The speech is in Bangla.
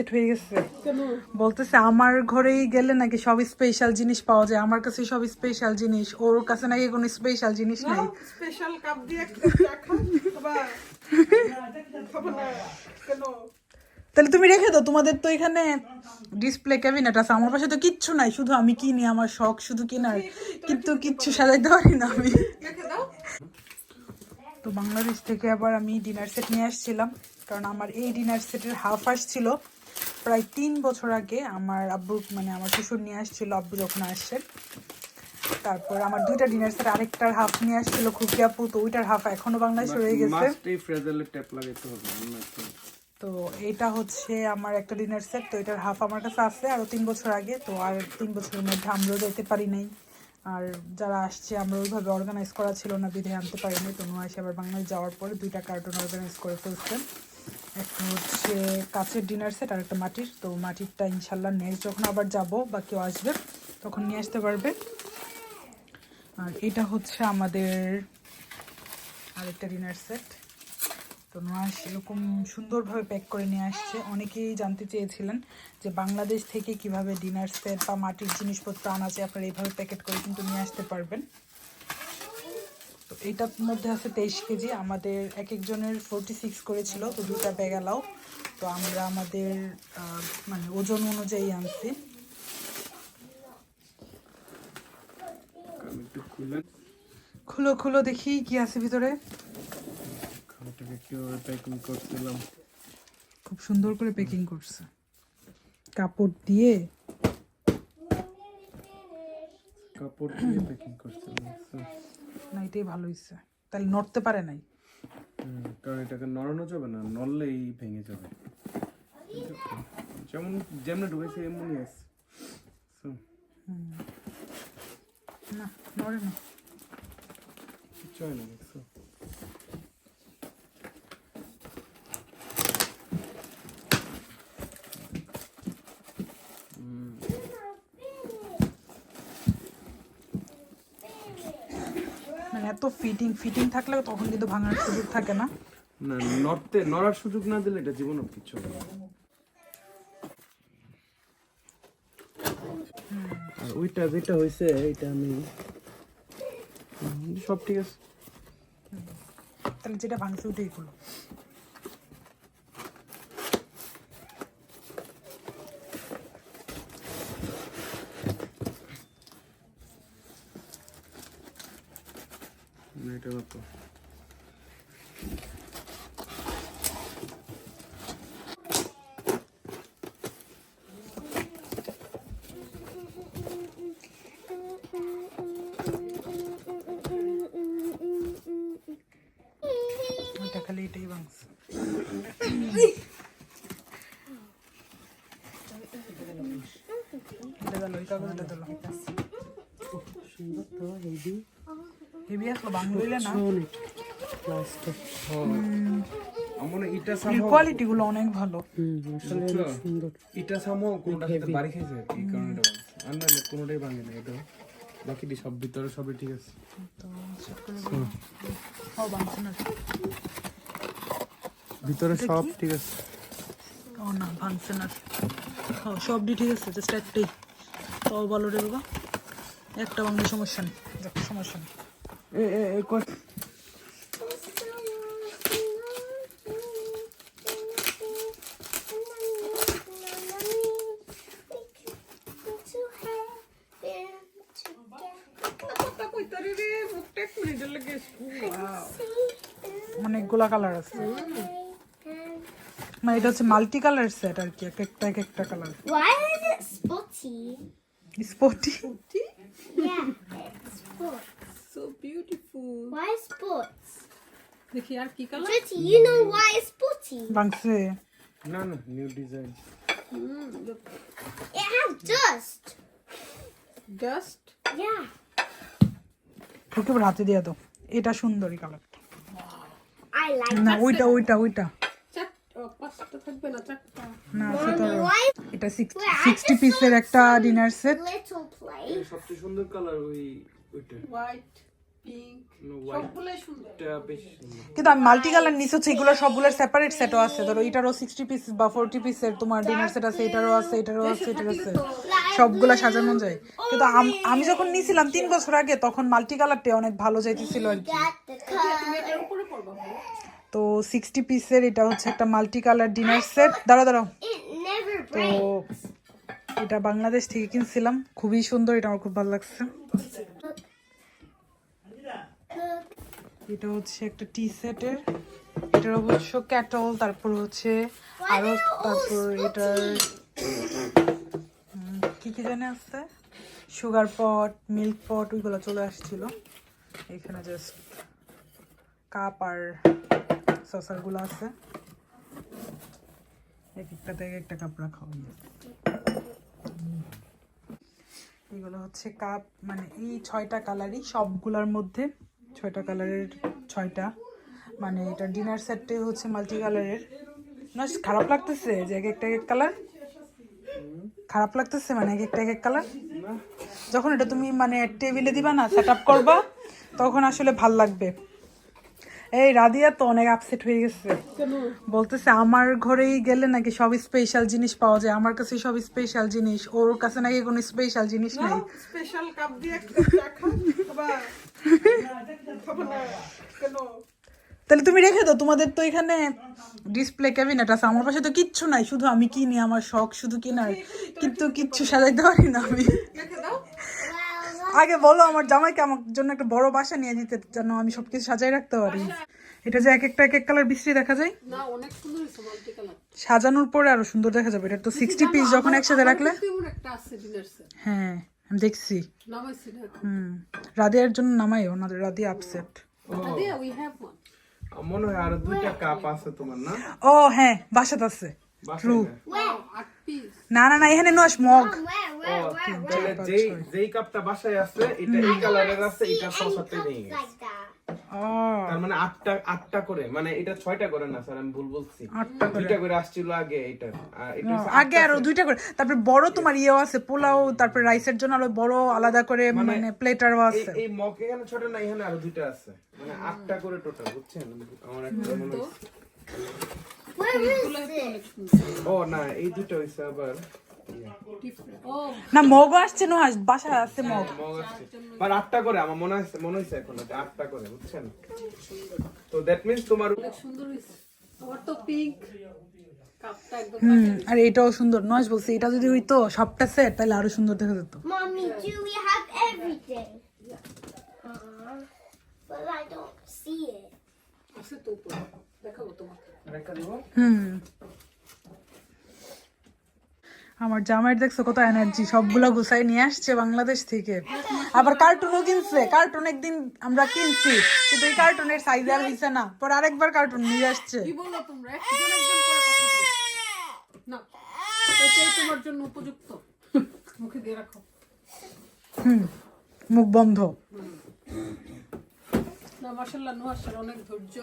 সেট হয়ে গেছে। বলতেছে আমার ঘরেই গেলে নাকি সব স্পেশাল জিনিস পাওয়া যায়? আমার কাছে সব স্পেশাল জিনিস। ওর কাছে নাকি কোনো স্পেশাল জিনিস নাই। স্পেশাল কাপ দিয়ে তাহলে তুমি রেখে দাও তোমাদের তো এখানে ডিসপ্লে ক্যাবিনেট আছে। আমার পাশে তো কিচ্ছু নাই শুধু আমি কিনি আমার শখ শুধু কেনার। কিন্তু কিচ্ছু সাজাইতে পারি না আমি। তো বাংলাদেশ থেকে আবার আমি ডিনার সেট নিয়ে আসছিলাম। কারণ আমার এই ডিনার সেটের হাফ আসছিল। প্রায় তিন বছর আগে আমার আব্বু মানে আমার শ্বশুর নিয়ে আসছিল আব্বু যখন আসছেন তারপর আমার দুইটা ডিনার সেট আরেকটার হাফ নিয়ে আসছিল খুকি আপু তো ওইটার হাফ এখনও বাংলাদেশে রয়ে গেছে। তো এটা হচ্ছে আমার একটা ডিনার সেট তো এটার হাফ আমার কাছে আছে আরও তিন বছর আগে তো আর তিন বছরের মধ্যে আমরাও যেতে পারি নাই। আর যারা আসছে আমরা ওইভাবে অর্গানাইজ করা ছিল না বিধে আনতে পারিনি তো নোয়া আবার বাংলাদেশ যাওয়ার পরে দুইটা কার্টুন অর্গানাইজ করে ফেলছে। একটা হচ্ছে কাছের ডিনার সেট আর একটা মাটির। তো মাটিরটা ইনশাল্লাহ নেক্সট যখন আবার যাব বা কেউ আসবে, তখন নিয়ে আসতে পারবে। আর এটা হচ্ছে আমাদের আরেকটা ডিনার সেট তো নোয়াস এরকম সুন্দরভাবে প্যাক করে নিয়ে আসছে। অনেকেই জানতে চেয়েছিলেন যে বাংলাদেশ থেকে কীভাবে ডিনার সেট বা মাটির জিনিসপত্র আনা যায়, আপনারা এইভাবে প্যাকেট করে কিন্তু নিয়ে আসতে পারবেন। তো এইটার মধ্যে আছে তেইশ কেজি। আমাদের এক একজনের ফোরটি সিক্স করেছিল তো দুটা ব্যাগ অ্যালাও তো আমরা আমাদের মানে ওজন অনুযায়ী আনছি। খুলো। খুলো দেখি কি আছে ভিতরে। খাওয়াটাকে কীভাবে প্যাকিং করছিলাম খুব সুন্দর করে প্যাকিং করছে। কাপড় দিয়ে। কাপড় দিয়ে প্যাকিং করছিলাম এটাই ভালো হয়েছে তাহলে নড়তে পারে নাই। কারণ এটাকে নড়ানো যাবে না নড়লেই ভেঙে যাবে। যেমন যেমন ঢুকেছে এমনই আছে। না নড়ে না। হয় না দেখছ? এত ফিটিং ফিটিং থাকলে তখন কিন্তু ভাঙার সুযোগ থাকে না। না নড়তে নড়ার সুযোগ না দিলে এটা জীবন কিছু না। আর ওইটা যেটা হয়েছে এটা আমি সব ঠিক আছে। তাহলে যেটা ভাঙছে ওটাই খুলো না, এটা মতো ওইটা খালি এটাই ভাঙছে এটা গেল ওই কাগজটা দিল সুন্দর তো হেভি হেভি আসলো বাংলাইলে না অনেক প্লাস্টিক আমার এটা এর সামহ কোয়ালিটি গুলো অনেক ভালো। হুম আসলে অনেক সুন্দর। এটা সামহ কোনটা বাড়ি খেয়েছে এই কারণে আর নাহলে কোনোটাই ভাঙে না এটা বাকিটি সব ভিতরে সবই ঠিক আছে। তো সেট করে দিলাম। ও ভাঙছে না। ভিতরে সব ঠিক আছে। ও না ভাঙছে না। ও সবটি ঠিক আছে জাস্ট একটাই। তাও ভালো রে বাবা। একটা ভাঙলে সমস্যা নেই। সমস্যা নেই। মুখটা খুলে দিলে গেছ অনেকগুলা কালার আছে মানে এটা হচ্ছে মাল্টি কালার সেট আর কি এক একটা এক একটা colour Why is it spotty? Spotty Yeah, it's spots. So beautiful Why spots? দেখি আর কি colour you know why it's spotty? ভাঙছে না না new design It has dust. Just Yeah. Okay এবার হাতে দিয়ে দাও। এটা সুন্দরী কালারটা I like না ওইটা ওইটা ওইটা। চার ও, পাঁচটা থাকবে না চারটা। না সেটা why এটা সিক্সটি পিসের একটা ডিনার সেট little plate? সবচেয়ে সুন্দর কালার ওই ওইটা। হোয়াইট কিন্তু আমি মাল্টি কালার নিচে হচ্ছে এগুলো সবগুলোর সেপারেট সেটও আছে। ধরো এটারও সিক্সটি পিস বা ফোরটি পিসের তোমার ডিনার সেট আছে এটারও আছে এটারও আছে এটারও আছে। সবগুলা সাজানো যায়। কিন্তু আমি যখন নিয়েছিলাম তিন বছর আগে তখন মাল্টি কালারটা অনেক ভালো যাইতেছিল আর কি। এটার। তো সিক্সটি পিসের এটা হচ্ছে একটা মাল্টি কালার ডিনার সেট দাঁড়া দাঁড়াও। তো এটা বাংলাদেশ থেকে কিনছিলাম। খুবই সুন্দর এটা আমার খুব ভালো লাগছে Look. এটা হচ্ছে একটা টি সেটের এটার অবশ্য ক্যাটল তারপর হচ্ছে আরও তারপর এটার কি কি জানে আছে? সুগার পট মিল্ক পট ওইগুলো চলে আসছিল। এখানে জাস্ট কাপ আর সসারগুলো আছে। এক একটা থেকে একটা কাপ রাখা এগুলো হচ্ছে কাপ মানে এই ছয়টা কালারই সবগুলোর মধ্যে ছয়টা কালারের ছয়টা। মানে এটা ডিনার সেটটাই হচ্ছে মাল্টি কালারের না খারাপ লাগতেছে যে এক একটা এক এক কালার খারাপ লাগতেছে মানে এক একটা এক এক কালার যখন এটা তুমি মানে টেবিলে দিবা না সেট আপ করবা তখন আসলে ভালো লাগবে। এই রাদিয়া তো অনেক আপসেট হয়ে গেছে। বলতেছে আমার ঘরেই গেলে নাকি সব স্পেশাল জিনিস পাওয়া যায়। আমার কাছে সব স্পেশাল জিনিস ওর কাছে নাকি কোনো স্পেশাল জিনিস নেই। স্পেশাল কাপ দিয়ে একটা চা খাও বাবা খাব না কেন তাহলে তুমি রেখে দাও তোমাদের তো এখানে ডিসপ্লে ক্যাবিনেট আছে আমার পাশে তো কিচ্ছু নাই শুধু আমি কিনি আমার শখ শুধু কেনার। কিন্তু কিচ্ছু সাজাইতে পারি না আমি। আগে বলো আমার জামাইকে আমার জন্য একটা বড় বাসা নিয়ে দিতে যেন আমি সবকিছু সাজাই রাখতে পারি। এটা যে এক একটা এক এক কালার বিশ্রী দেখা যায়? সাজানোর পরে আরও সুন্দর দেখা যাবে এটা তো সিক্সটি পিস যখন একসাথে রাখলে। হ্যাঁ। আমি দেখছি। হুম। রাদিয়ার জন্য নামাই ওনাদের রাদিয়া আপসেট মনে হয় আরও দুইটা কাপ আছে তোমার না? ও হ্যাঁ বাসাত আছে। বাসায় না? না না না এখানে নস মগ? তাহলে যেই কাপটা বাসায় আছে এটা এই কালারের আছে এটা নিয়ে Like that. ও তার মানে আটটা আটটা করে। মানে এটা ছয়টা করে না স্যার আমি ভুল বলছি। আটটা দুইটা করে আসছিল আগে এটা। আগে আরও দুইটা করে। তারপরে বড় তোমার ইয়েও আছে পোলাও তারপরে রাইসের জন্য আরও বড় আলাদা করে মানে প্লেটারও এই আছে। এই মগ এখানে ছটা না এখানে আরও দুইটা আছে। মানে আটটা করে টোটাল বুঝছেন? আমার একটা মনে ও না এই দুটো হইছে আবার। না মগও আসছে না বাসায় আছে মগ। মগ আসছে। আটটা করে আমার মনে হচ্ছে মনে হচ্ছে এখন আটটা করে বুঝছেন? তো দ্যাট মিন্স তোমার সুন্দর হয়েছে। আমার তো পিঙ্ক হুম আর এটাও সুন্দর। নয় বলছি এটা যদি হইতো সবটা সেট তাহলে আরও সুন্দর দেখা যেত। Have everything? Uh, but I don't see it. আছে তো দেখাবো তোমাকে। রেখা দিব হুম। আমার জামাইয়ের দেখছ কত এনার্জি সবগুলো গুছাই নিয়ে আসছে বাংলাদেশ থেকে। আবার কার্টুনও কিনছে কার্টুন একদিন আমরা কিনছি কিন্তু এই কার্টুনের সাইজ আর হইছে না। পর আরেকবার কার্টুন নিয়ে আসছে। কি বলো তোমরা? একজন একজন করে কথা বলো। না এটাই তোমার জন্য উপযুক্ত। মুখে বন্ধ। না মাসাল্লাহ অনেক ধৈর্য।